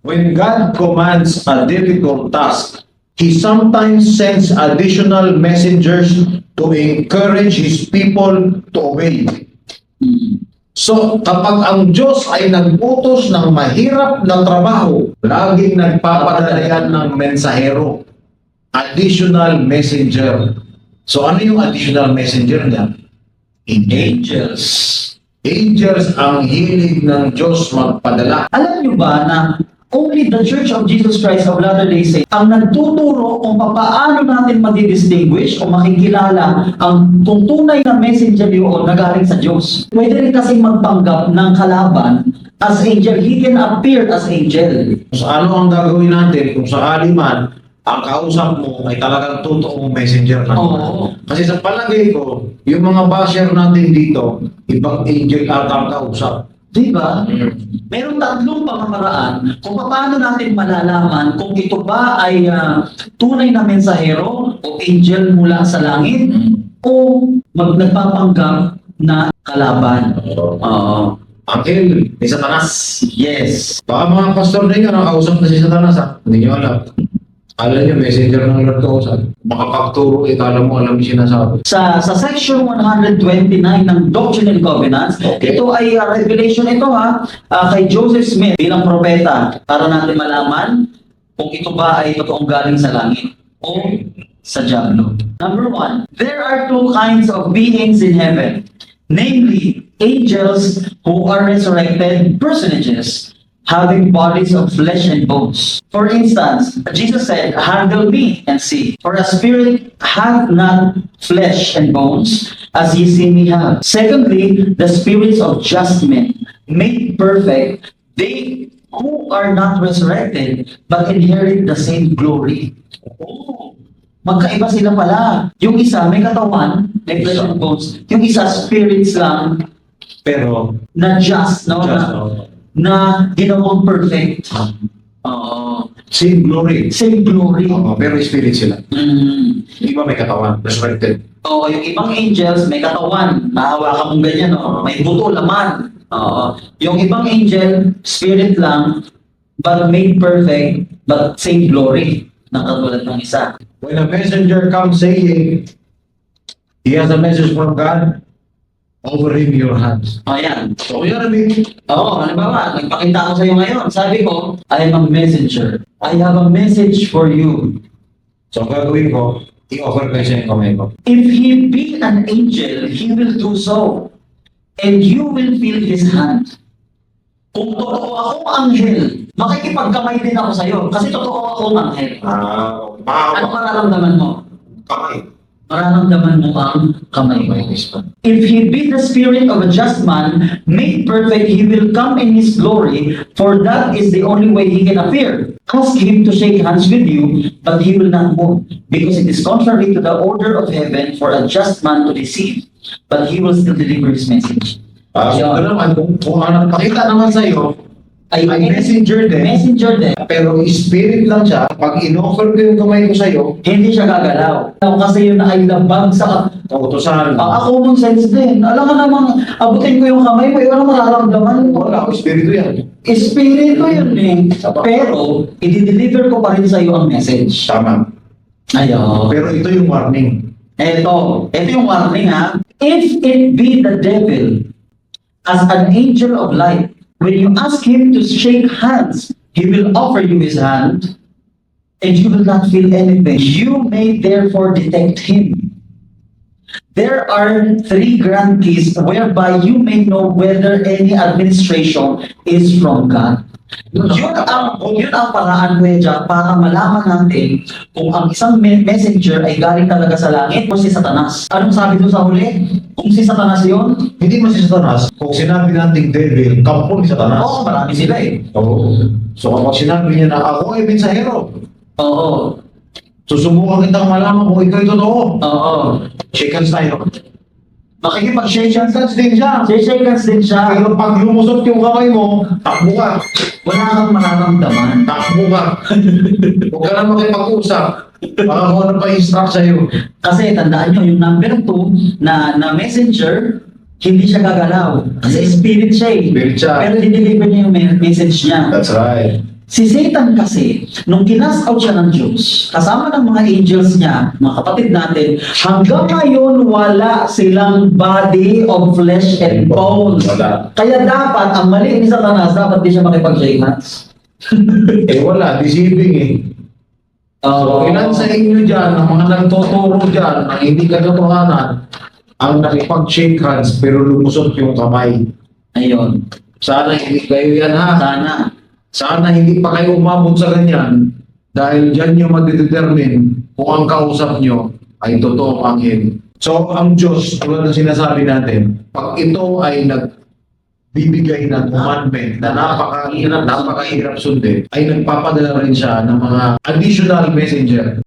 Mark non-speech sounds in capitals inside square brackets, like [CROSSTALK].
When God commands a difficult task, He sometimes sends additional messengers to encourage His people to obey. So, kapag ang Diyos ay nagbutos ng mahirap na trabaho, laging nagpapadala yan ng mensahero. Additional messenger. So, ano yung additional messenger niya? Angels. Angels ang hilig ng Diyos magpadala. Alam nyo ba na only the Church of Jesus Christ of Latter-day Saints ang nagtuturo kung paano natin madidistinguish o makikilala ang kung tunay na messenger yun na galing sa Diyos. Pwede rin kasi magpanggap ng kalaban as angel. He can appear as angel. So, ano ang gagawin natin kung sakali man ang kausap mo ay talagang totoong messenger ng Oo. Kasi sa palagay ko, yung mga basher natin dito, ibang angel ata ang kausap. Di ba? Merong tatlong pamamaraan kung paano natin malalaman kung ito ba ay ah, tunay na mensahero o angel mula sa langit o mag nagpapanggap na kalaban. Oo. Angel, ni Satanas. Yes. Baka mga pastor ninyo, nakausap na si Satanas ha? Hindi nyo alam. Alam niyo, messenger ng Lord kausap. Makapagturo, ikala mo alam yung sinasabi. Sa sa section 129 ng Doctrine and Covenants, Okay. ito ay ah, revelation ito ha ah, kay Joseph Smith bilang propeta para natin malaman kung ito ba ay totoong galing sa langit o sa diablo. Number one, there are two kinds of beings in heaven, namely angels who are resurrected personages having bodies of flesh and bones. For instance, Jesus said, Handle me and see, for a spirit hath not flesh and bones, as ye see me have. Secondly, the spirits of just men, made perfect, they who are not resurrected, but inherit the same glory. Oh, magkaiba sila pala. Yung isa may katawan, may flesh and bones. Yung isa spirits lang, Pero, na just, no? just, na, uh, na ginawang perfect. Oo. same glory. same glory. Oo, pero spirit sila. Mm. Hindi ba may katawan? Resurrected. Oo, yung ibang angels may katawan, nahawakan mong ganyan, no? may buto, laman. Oo. Yung ibang angel, spirit lang, but made perfect, but same glory ng katulad ng isa. When a messenger comes saying, he has a message from God, over him your hands. O yan. So, ang meaning. Oo, halimbawa, nagpakita ko sa iyo ngayon. Sabi ko, I am a messenger. I have a message for you. So, gagawin ko, i-offer ko siya yung kamay ko. If he be an angel, he will do so. And you will feel his hand. Kung totoo akong anghel, makikipagkamay din ako sa'yo. Kasi totoo akong anghel. Ah, Ano mahaba. mararamdaman mo? Kamay. Mararamdaman mo ang kamay mo. If he be the spirit of a just man, made perfect, he will come in his glory, for that is the only way he can appear. Ask him to shake hands with you, but he will not move, because it is contrary to the order of heaven for a just man to deceive, but he will still deliver his message. Ah, so, Yun. ano naman, kung, kung ano pakita naman sa'yo, Ay, ay messenger din, messenger din, pero spirit lang siya, pag in-offer ko yung kamay ko sa'yo, hindi siya gagalaw. Kasi yun ay labag sa kautosan. Ang ako mong sense din. Alam ka namang, abutin ko yung kamay mo, yun ang mararamdaman mo. Wala, espiritu yan. Espiritu yun eh. Pero, i-deliver ko pa rin sa iyo ang message. Tama. Ayaw. Pero ito yung warning. Eto, eto yung warning ha. If it be the devil as an angel of light, when you ask him to shake hands, he will offer you his hand and you will not feel anything. You may therefore detect him. There are three grand keys whereby you may know whether any administration is from God. Yun ang, yun ang paraan, Kuya Jack, para malaman natin kung ang isang me- messenger ay galing talaga sa langit o si Satanas. Anong sabi doon sa huli? Kung si Satanas yun? Hindi mo si Satanas, kung sinabi nating devil, kampo ni Satanas. Oo, marami sila eh. Oo. So kapag sinabi niya na ako ay mensahero, Oo, susubukan kitang malaman kung ikaw ay totoo. oo. Hands tayo. Makikipag-shake Shake hands. hands din siya. Hands din siya. Pero pag lumusot yung kamay mo, takbo ka. Wala kang mararamdaman. Takbo ka. Huwag ka na makipag-usap. Baka kung ano pa instruct sa'yo. Kasi tandaan nyo, yung number 2 na, na messenger, hindi siya gagalaw. Kasi spirit siya eh. Spirit siya. Pero dideliver niya yung me- message niya. That's right. Si Satan kasi, nung kinas out siya ng Diyos, kasama ng mga angels niya, mga kapatid natin, hanggang ngayon wala silang body of flesh and bones. Wala. Kaya dapat, ang mali ni Satanas, dapat di siya makipag-shake hands. [LAUGHS] Eh wala, deceiving eh. So, ilan sa inyo dyan, ang mga nagtuturo dyan, na hindi katotohanan, ang nakipag-shake hands pero lumusot yung kamay. Ayun. Sana hindi kayo yan ha. Sana. Sana hindi pa kayo umabot sa ganyan dahil dyan yung magdedetermine kung ang kausap nyo ay totoong anghel. So, ang Diyos, tulad ng sinasabi natin, pag ito ay nagbibigay ng commandment na napakahirap, napakahirap sundin, ay nagpapadala rin siya ng mga additional messenger